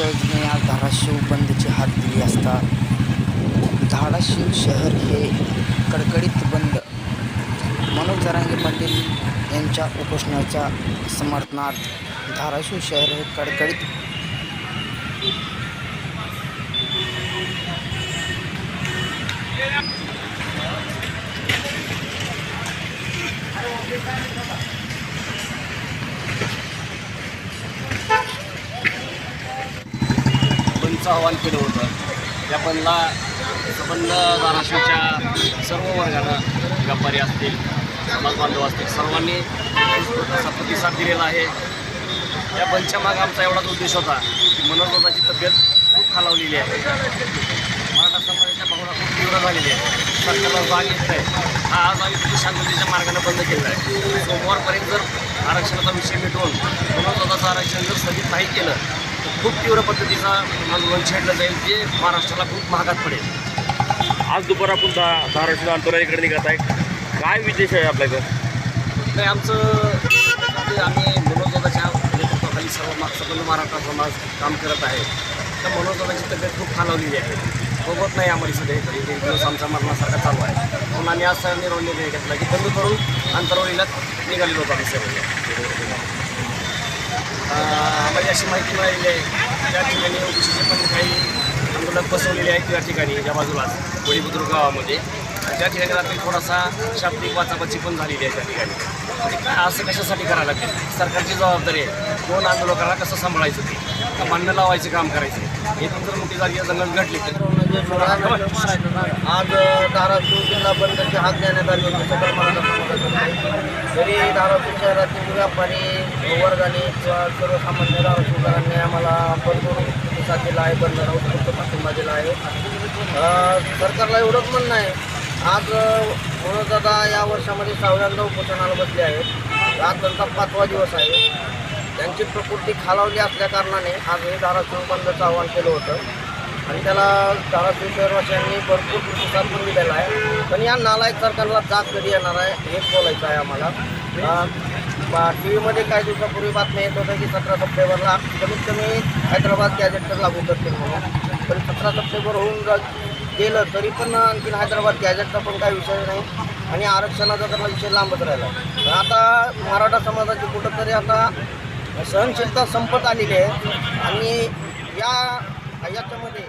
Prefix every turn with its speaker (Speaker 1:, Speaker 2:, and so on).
Speaker 1: जजने या धाराशिव बंदची हात दिली असता धाराशिव शहर हे कडकडीत बंद. मनोज जरांगे पाटील यांच्या उपोषणाच्या समर्थनार्थ धाराशिव शहर हे कडकडीत
Speaker 2: आवाहन केलं होतं. त्या बंदला संबंध धाराशिवच्या सर्व वर्गानं व्यापारी असतील समाजबांधव असतील सर्वांनी असा प्रतिसाद दिलेला आहे. या बंदच्या मागे आमचा एवढाच उद्देश होता की मनोरोगाची तब्येत खूप खालावलेली आहे. मराठा समाजाच्या भावना खूप तीव्र झालेली आहे सरकारला जाग येत आहे हा आज आम्ही किती शांततेच्या मार्गाने बंद केलेला आहे. सोमवारपर्यंत जर आरक्षणाचा विषय मिटवून मनोरोगाचं आरक्षण जर स्थगित नाही केलं खूप तीव्र पद्धतीचा आंदोलन छेडलं जाईल जे महाराष्ट्राला खूप महागात पडेल.
Speaker 3: आज दुपार आपण धा धाराशिव आंतराईकडे निघत आहे. काय विशेष आहे आपल्याकडं
Speaker 2: नाही आमचं जे आम्ही मनोजोगाच्या नेतृत्वाखाली सर्व सकल मराठा समाज काम करत आहे. त्या मनोजोगाची तब्येत खूप खालावलेली आहे. सोबत नाही आम्हाला सध्या इकडे एक दिवस आमचा मरणासारखा चालू आहे. म्हणून आम्ही आज निर्णय निर्णय घेतला की बंद करून अंतरवलीला निघालेलो होतो आम्ही सर्व. आम्हाला म्हणजे अशी माहिती मिळालेली आहे. त्या ठिकाणी ओबीसीचे पण काही आंदोलन बसवलेले आहेत त्या ठिकाणी या बाजूला वडीबुद्रुक गावामध्ये. आणि त्या ठिकाणी रात्री थोडासा शाब्दिक वाचाबाची पण झालेली आहे त्या ठिकाणी. म्हणजे काय असं कशासाठी करायला लागेल? सरकारची जबाबदारी आहे. दोन आंदोलकांना कसं सांभाळायचं ते? का मान्य लावायचं काम करायचं? हे जर मोठी जागी जंगल घडली तर?
Speaker 4: आज धाराशिव जिल्हा बंदची हाक देण्यात आली होती. सकल तरी धाराशिव शहरातील व्यापारी वर्गाने किंवा सर्वसामान्य धाराशिवकरांनी आम्हाला भरपूर प्रतिसाद दिला आहे बंदला उत्स्फूर्त पाठिंबा दिला आहे. सरकारला एवढंच म्हणणं आहे. आज मनोजदादा या वर्षामध्ये सहाव्यांदा उपोषणाला बसले आहेत. आज त्यांचा पाचवा दिवस आहे. त्यांची प्रकृती खालावली असल्या कारणाने आज हे धाराशिव बंदचं आवाहन केलं होतं. आणि त्याला धाराशिव शहरवासियांनी भरपूर प्रतिसाद पण दिलेला आहे. पण या नालायक सरकारला जाग कधी येणार आहे हेच बोलायचं आहे आम्हाला. टी व्हीमध्ये काही दिवसापूर्वी बातम्या येत होत्या की सतरा सप्टेंबरला कमीत कमी हैदराबाद गॅजेट तर लागू करतील म्हणून. पण सतरा सप्टेंबर होऊन जा गेलं तरी पण आणखीन हैदराबाद गॅजेटचा पण काही विषय नाही आणि आरक्षणाचा तर विषय लांबच राहिला. पण आता मराठा समाजाची कुठंतरी आता सहनशीलता संपत आलेली आहे. आणि या याच्यामध्ये